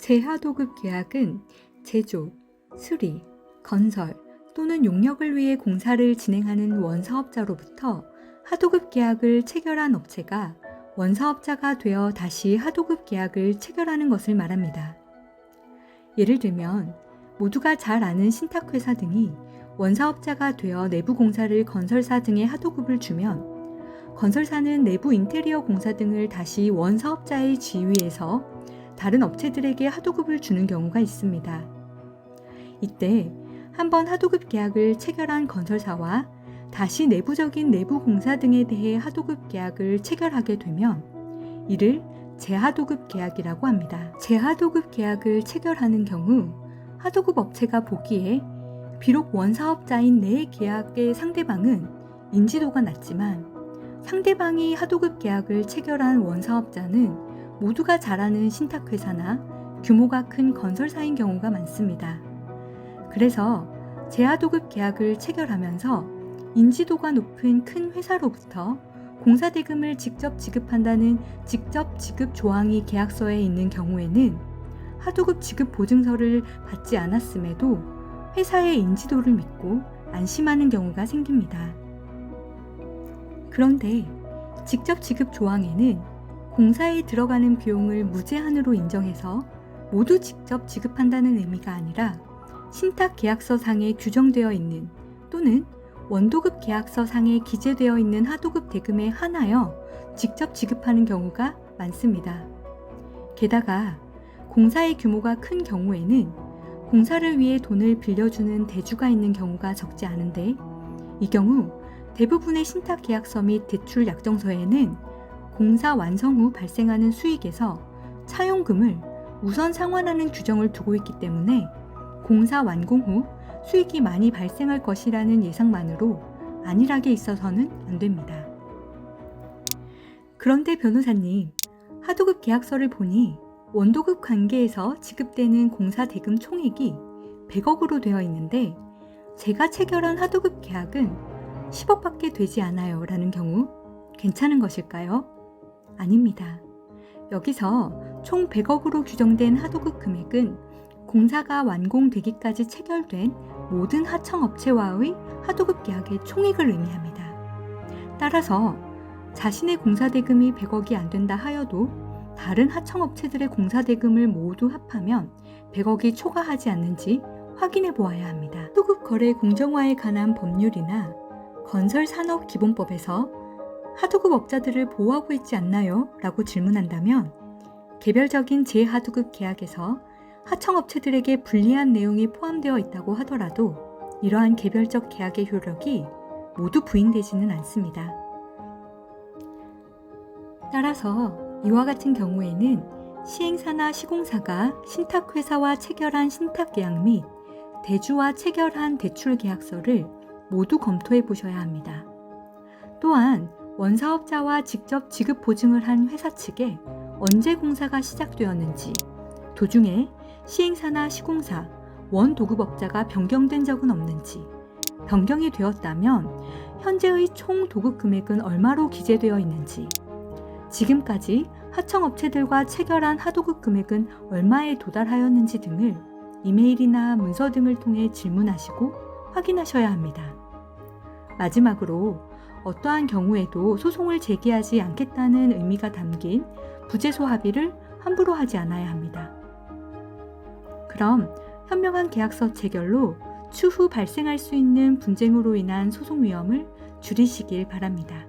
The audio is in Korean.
재하도급 계약은 제조, 수리, 건설 또는 용역을 위해 공사를 진행하는 원사업자로부터 하도급 계약을 체결한 업체가 원사업자가 되어 다시 하도급 계약을 체결하는 것을 말합니다. 예를 들면 모두가 잘 아는 신탁회사 등이 원사업자가 되어 내부 공사를 건설사 등의 하도급을 주면 건설사는 내부 인테리어 공사 등을 다시 원사업자의 지위에서 다른 업체들에게 하도급을 주는 경우가 있습니다. 이때 한번 하도급 계약을 체결한 건설사와 다시 내부적인 내부 공사 등에 대해 하도급 계약을 체결하게 되면 이를 재하도급 계약이라고 합니다. 재하도급 계약을 체결하는 경우 하도급 업체가 보기에 비록 원사업자인 내 계약의 상대방은 인지도가 낮지만 상대방이 하도급 계약을 체결한 원사업자는 모두가 잘 아는 신탁회사나 규모가 큰 건설사인 경우가 많습니다. 그래서 재하도급 계약을 체결하면서 인지도가 높은 큰 회사로부터 공사 대금을 직접 지급한다는 직접 지급 조항이 계약서에 있는 경우에는 하도급 지급 보증서를 받지 않았음에도 회사의 인지도를 믿고 안심하는 경우가 생깁니다. 그런데 직접 지급 조항에는 공사에 들어가는 비용을 무제한으로 인정해서 모두 직접 지급한다는 의미가 아니라 신탁 계약서 상에 규정되어 있는 또는 원도급 계약서 상에 기재되어 있는 하도급 대금에 한하여 직접 지급하는 경우가 많습니다. 게다가 공사의 규모가 큰 경우에는 공사를 위해 돈을 빌려주는 대주가 있는 경우가 적지 않은데 이 경우 대부분의 신탁 계약서 및 대출 약정서에는 공사 완성 후 발생하는 수익에서 차용금을 우선 상환하는 규정을 두고 있기 때문에 공사 완공 후 수익이 많이 발생할 것이라는 예상만으로 안일하게 있어서는 안 됩니다. 그런데 변호사님, 하도급 계약서를 보니 원도급 관계에서 지급되는 공사 대금 총액이 100억으로 되어 있는데 제가 체결한 하도급 계약은 10억밖에 되지 않아요 라는 경우 괜찮은 것일까요? 아닙니다. 여기서 총 100억으로 규정된 하도급 금액은 공사가 완공되기까지 체결된 모든 하청업체와의 하도급 계약의 총액을 의미합니다. 따라서 자신의 공사대금이 100억이 안 된다 하여도 다른 하청업체들의 공사대금을 모두 합하면 100억이 초과하지 않는지 확인해 보아야 합니다. 하도급 거래 공정화에 관한 법률이나 건설산업기본법에서 하도급 업자들을 보호하고 있지 않나요? 라고 질문한다면 개별적인 재하도급 계약에서 하청업체들에게 불리한 내용이 포함되어 있다고 하더라도 이러한 개별적 계약의 효력이 모두 부인되지는 않습니다. 따라서 이와 같은 경우에는 시행사나 시공사가 신탁회사와 체결한 신탁계약 및 대주와 체결한 대출계약서를 모두 검토해 보셔야 합니다. 또한 원사업자와 직접 지급 보증을 한 회사 측에 언제 공사가 시작되었는지, 도중에 시행사나 시공사, 원 도급업자가 변경된 적은 없는지, 변경이 되었다면 현재의 총 도급 금액은 얼마로 기재되어 있는지, 지금까지 하청업체들과 체결한 하도급 금액은 얼마에 도달하였는지 등을 이메일이나 문서 등을 통해 질문하시고 확인하셔야 합니다. 마지막으로 어떠한 경우에도 소송을 제기하지 않겠다는 의미가 담긴 부재소 합의를 함부로 하지 않아야 합니다. 그럼 현명한 계약서 체결로 추후 발생할 수 있는 분쟁으로 인한 소송 위험을 줄이시길 바랍니다.